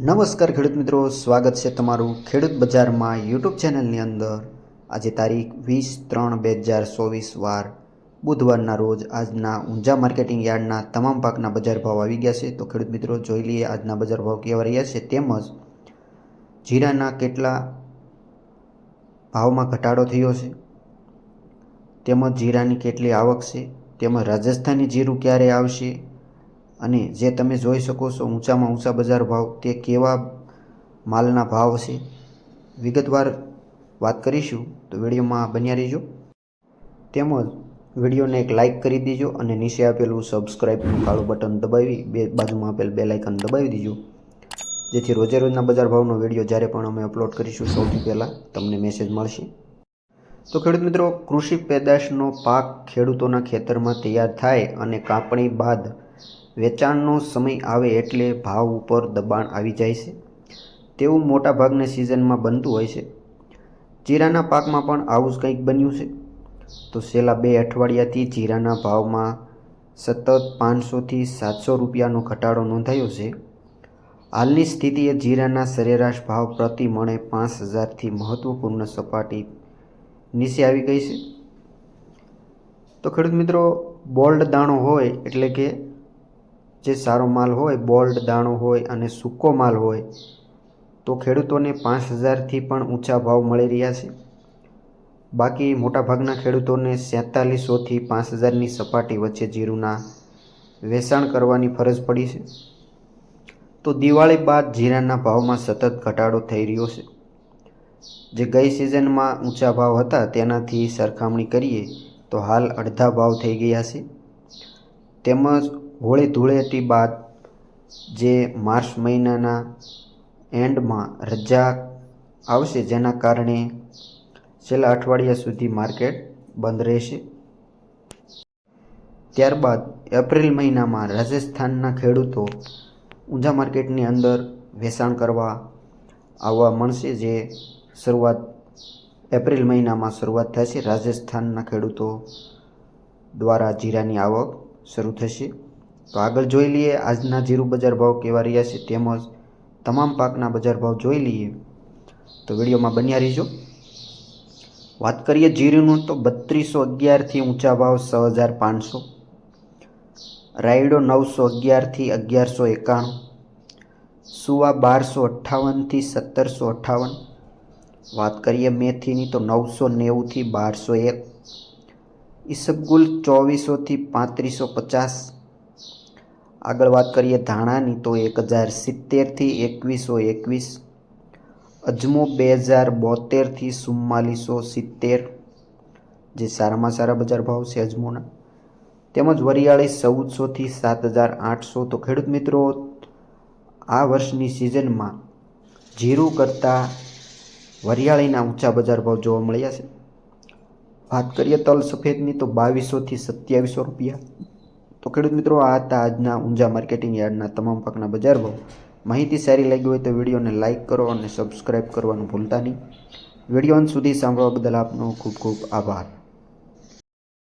નમસ્કાર ખેડૂત મિત્રો, સ્વાગત છે તમારું ખેડૂત બજારમાં યુટ્યુબ ચેનલની અંદર. આજે તારીખ વીસ ત્રણ બે હજાર ચોવીસ વાર બુધવારના રોજ આજના ઊંઝા માર્કેટિંગ યાર્ડના તમામ પાકના બજાર ભાવ આવી ગયા છે. તો ખેડૂત મિત્રો, જોઈ લઈએ આજના બજાર ભાવ કેવા રહ્યા છે. તેમજ જીરાના કેટલા ભાવમાં ઘટાડો થયો છે? તેમજ જીરાની કેટલી આવક છે? તેમજ રાજસ્થાની જીરું ક્યારે આવશે? અને જે તમે જોઈ શકો છો ઊંચામાં ઊંચા બજાર ભાવ, તે કેવા માલના ભાવ છે વિગતવાર વાત કરીશું, તો વિડીયોમાં બન્યા રહીજો. તેમજ વિડીયોને એક લાઇક કરી દીજો અને નીચે આપેલું સબસ્ક્રાઈબનું કાળું બટન દબાવી, બે બાજુમાં આપેલ બે લાઇકન દબાવી દીજો. જેથી રોજે રોજના બજાર ભાવનો વીડિયો જ્યારે પણ અમે અપલોડ કરીશું, સૌથી પહેલાં તમને મેસેજ મળશે. તો ખેડૂત મિત્રો, કૃષિ પેદાશનો પાક ખેડૂતોના ખેતરમાં તૈયાર થાય અને કાપણી બાદ વેચાણનો સમય આવે એટલે ભાવ ઉપર દબાણ આવી જાય છે. તેવું મોટાભાગની સિઝનમાં બનતું હોય છે. જીરાના પાકમાં પણ આવું જ કંઈક બન્યું છે. તો છેલ્લા બે અઠવાડિયાથી જીરાના ભાવમાં સતત પાંચસોથી સાતસો રૂપિયાનો ઘટાડો નોંધાયો છે. હાલની સ્થિતિએ જીરાના સરેરાશ ભાવ પ્રતિ મણે પાંચ હજારથી મહત્ત્વપૂર્ણ સપાટી નીચે આવી ગઈ છે. તો ખેડૂત મિત્રો, બોલ્ડ દાણો હોય એટલે કે જે સારો માલ હોય, બોલ્ડ દાણો હોય અને સૂકો માલ હોય, તો ખેડૂતોને પાંચ હજારથી પણ ઊંચા ભાવ મળી રહ્યા છે. બાકી મોટાભાગના ખેડૂતોને સેતાલીસોથી પાંચ હજારની સપાટી વચ્ચે જીરુના વેચાણ કરવાની ફરજ પડી છે. તો દિવાળી બાદ જીરાના ભાવમાં સતત ઘટાડો થઈ રહ્યો છે. જે ગઈ સિઝનમાં ઊંચા ભાવ હતા, તેનાથી સરખામણી કરીએ તો હાલ અડધા ભાવ થઈ ગયા છે. તેમજ હોળી ધૂળેટી બાદ જે માર્ચ મહિનાના એન્ડમાં રજા આવશે, જેના કારણે છેલ્લા અઠવાડિયા સુધી માર્કેટ બંધ રહેશે. ત્યારબાદ એપ્રિલ મહિનામાં રાજસ્થાનના ખેડૂતો ઊંઝા માર્કેટની અંદર વેચાણ કરવા આવવા મળશે જે શરૂઆત એપ્રિલ મહિનામાં શરૂઆત થશે રાજસ્થાનના ખેડૂતો દ્વારા જીરાની આવક શરૂ થશે. તો આગળ જોઈ લઈએ આજના જીરું બજાર ભાવ કેવા રહ્યા છે તેમજ તમામ પાકના બજાર ભાવ જોઈ લઈએ. તો વિડીયોમાં બન્યા રહીજો. વાત કરીએ જીરુંનું તો બત્રીસો અગિયારથી ઊંચા ભાવ છ હજાર પાંચસો. રાયડો નવસો અગિયારથી અગિયારસો એકાણું. સુવા બારસો અઠ્ઠાવનથી સત્તરસો અઠ્ઠાવન. વાત કરીએ મેથીની તો નવસો નેવુંથી બારસો એક. ઈસબગુલ ચોવીસોથી પાંત્રીસો પચાસ. આગળ વાત કરીએ ધાણાની, તો એક હજાર સિત્તેરથી એકવીસો એકવીસ, અજમો બે હજાર બોતેરથી ચુમ્માલીસો સિત્તેર, જે સારામાં સારા બજાર ભાવ છે અજમોના. તેમજ વરિયાળી ચૌદસોથી સાત હજાર આઠસો. તો ખેડૂત મિત્રો, આ વર્ષની સિઝનમાં જીરું કરતાં વરિયાળીના ઊંચા બજાર ભાવ જોવા મળ્યા છે. વાત કરીએ તલ સફેદની, તો બાવીસોથી સત્યાવીસો રૂપિયા. તો ખેડૂત મિત્રો, આ હતા આજના ઊંઝા માર્કેટિંગ યાર્ડના તમામ પાકના બજાર ભાવ. માહિતી સારી લાગી હોય તો વિડીયોને લાઇક કરો અને સબસ્ક્રાઇબ કરવાનું ભૂલતા નહીં. વીડિયો અંત સુધી સાંભળવા બદલ આપનો ખૂબ ખૂબ આભાર.